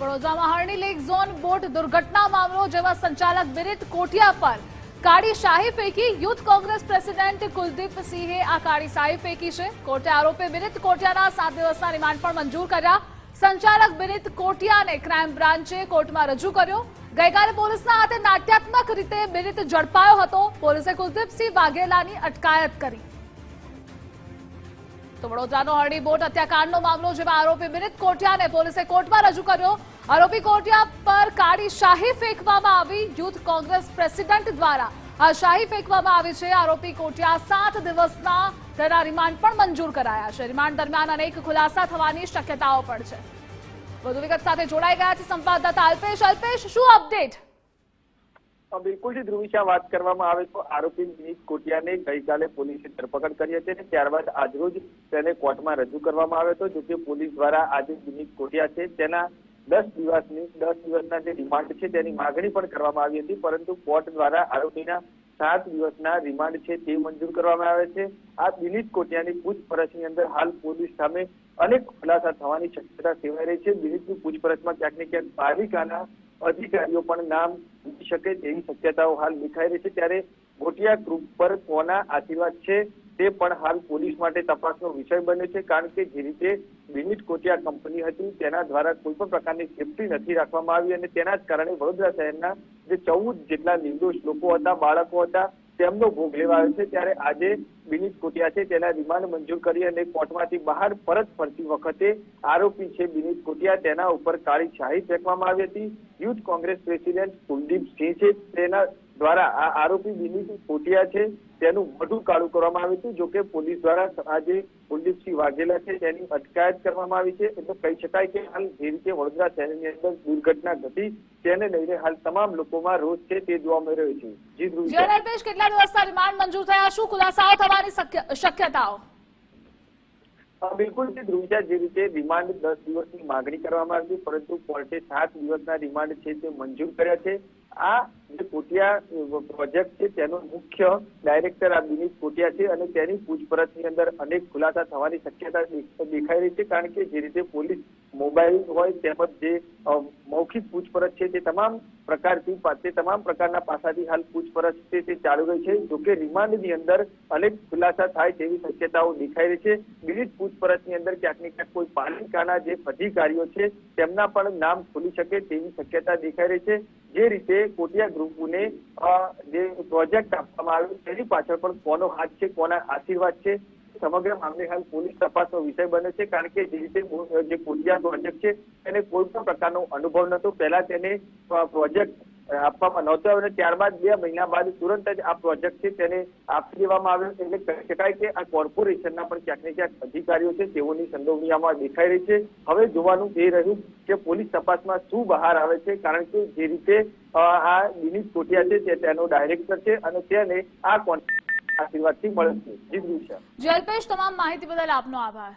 વડોદરામાં હરણી lake zone boat દુર્ઘટના મામલો જેમાં સંચાલક બિરિત કોટિયા પર કાળી શાહી ફેંકી યુથ કોંગ્રેસ પ્રેસિડેન્ટ કુલદીપ સિંહે આ કાળી શાહી ફેંકી છે. કોર્ટે આરોપી બિરિત કોટિયાના સાત દિવસના રિમાન્ડ પણ મંજૂર કર્યા. સંચાલક બિરિત કોટિયાને ક્રાઇમ બ્રાન્ચે કોર્ટમાં રજૂ કર્યો. ગઈકાલે પોલીસના હાથે નાટ્યાત્મક રીતે બિરિત ઝડપાયો હતો. પોલીસે કુલદીપસિંહ વાઘેલાની અટકાયત કરી. તો વડોદરાનો હરણી બોટ હત્યાકાંડનો મામલો જેમાં આરોપી બિરિત કોટિયાને પોલીસે કોર્ટમાં રજૂ કર્યો. આરોપી કોટિયા પર કાળી શાહી ફેંકવામાં આવી. યુથ કોંગ્રેસ પ્રેસિડેન્ટ દ્વારા આ શાહી ફેંકવામાં આવી છે. આરોપી કોટિયા સાત દિવસના તેના રિમાન્ડ પણ મંજૂર કરાયા છે. રિમાન્ડ દરમિયાન અનેક ખુલાસા થવાની શક્યતાઓ પણ છે. વધુ વિગત સાથે જોડાઈ ગયા છે સંવાદદાતા અલ્પેશ. અલ્પેશ, શું અપડેટ? બિલકુલ બિલકુલ ધ્રુવિશા વાત કરવામાં આવે તો આરોપી વિનીત કોટિયાને ગઈકાલે પોલીસે ધરપકડ કરી હતી અને ત્યારબાદ આજરોજ તેને કોર્ટમાં રજૂ કરવામાં આવ્યો હતો. જોકે પોલીસ દ્વારા આજે વિનીત કોટિયા છે તેના દસ દિવસની, દસ દિવસના જે રિમાન્ડ છે તેની માગણી પણ કરવામાં આવી હતી, પરંતુ કોર્ટ દ્વારા આરોપીના સાત દિવસના રિમાન્ડ છે તે મંજૂર કરવામાં આવે છે. આ દિલીપ કોટિયાની પૂછપરછની અંદર હાલ પોલીસ સામે અનેક ખુલાસા થવાની શક્યતા સેવાઈ રહી છે. દિલીપની પૂછપરછમાં ક્યાંક ને ક્યાંક પાલિકાના અધિકારીઓ પણ નામ મૂકી શકે તેવી શક્યતાઓ હાલ દેખાઈ રહી છે. ત્યારે ગોટિયા ગ્રુપ પર કોના આશીર્વાદ છે? તે પણ હાલ પોલીસ માટે તપાસનો વિષય બન્યો છે, કારણ કે જે રીતે વિનીત કોટિયા કંપની હતી, તેના દ્વારા કોઈ પણ પ્રકારની સેફટી નથી રાખવામાં આવી અને તેના જ કારણે વડોદરા શહેરના જે ચૌદ જેટલા નિર્દોષ લોકો હતા, બાળકો હતા, તેમનો ભોગ લેવા આવ્યો છે. ત્યારે આજે બિનિત કોટિયા છે, તેના રિમાન્ડ મંજૂર કરી અને કોર્ટમાંથી બહાર પરત ફરતી વખતે આરોપી છે વિનીત કોટિયા. તેના ઉપર કાળી શાહી ફેંકવામાં આવી હતી. યુથ કોંગ્રેસ પ્રેસિડેન્ટ કુલદીપ સિંહ છે, તેના દ્વારા આ આરોપી વિનીત કોટિયા છે. તેનું મોઢું કાળું કરવામાં આવ્યું હતું જોકે પોલીસ દ્વારા આજે કુલદીપસિંહ વાઘેલા છે, તેની અટકાયત કરવામાં આવી છે. એટલે કહી શકાય કે હાલ જે રીતે વડોદરા શહેરની અંદર દુર્ઘટના ઘટી તેને લઈને હાલ તમામ લોકોમાં રોષ છે, તે જોવા મળી રહ્યો છે. જી ધ્રુવ કેટલા દિવસના રિમાન્ડ મંજૂર થયા? શું ખુલાસાઓ થવાની શક્યતાઓ? બિલકુલ. જે ધ્રુવજા જે રીતે રિમાન્ડ દસ દિવસની માગણી કરવામાં આવી પરંતુ કોર્ટે સાત દિવસના રિમાન્ડ છે તે મંજૂર કર્યા છે. આ જે કોટિયા પ્રોજેક્ટ છે, તેનો મુખ્ય ડાયરેક્ટર આ વિનીત કોટિયા છે અને તેની પૂછપરછની અંદર અનેક ખુલાસા થવાની શક્યતા દેખાઈ રહી છે, કારણ કે જે રીતે પોલીસ મોબાઈલ હોય તેમજ જે મૌખિક પૂછપરછ છે, તે તમામ પ્રકારથી તે તમામ પ્રકારના પાસાથી હાલ પૂછપરછ છે, તે ચાલુ રહી છે. જોકે રિમાન્ડની અંદર અનેક ખુલાસા થાય તેવી શક્યતાઓ દેખાઈ રહી છે. વિવિધ પૂછપરછની અંદર ક્યાંક ને ક્યાંક કોઈ પાલિકાના જે અધિકારીઓ છે, તેમના પણ નામ ખુલી શકે તેવી શક્યતા દેખાઈ રહી છે. જે રીતે કોટિયા ગ્રુપને જે પ્રોજેક્ટ આપવામાં આવ્યો, તેની પાછળ પણ કોનો હાથ છે, કોના આશીર્વાદ છે સમગ્ર મામલે હાલ પોલીસ તપાસનો વિષય બને છે, કારણ કે જે રીતે જે કોટિયા પ્રોજેક્ટ છે, એને કોઈ પણ પ્રકારનો અનુભવ નહોતો. પહેલા તેને પ્રોજેક્ટ આપવામાં નહોતો અને ત્યારબાદ બે મહિના બાદ તુરંત જ આ પ્રોજેક્ટ છે તેને આપી દેવામાં આવ્યો. એટલે કહી શકાય કે આ કોર્પોરેશનના પણ ક્યાંક ને ક્યાંક અધિકારીઓ છે, તેઓની સંડોવણીયામાં દેખાઈ રહી છે. હવે જોવાનું એ રહ્યું કે પોલીસ તપાસમાં શું બહાર આવે છે, કારણ કે જે રીતે આ દિલીપ કોટિયા છે તેનો ડાયરેક્ટર છે અને તેને આ કોન્ટ્રાક્ટ આશીર્વાદથી મળે છે. જીત દૃશ્ય જે અલ્પેશ તમામ માહિતી બદલ આપનો આભાર.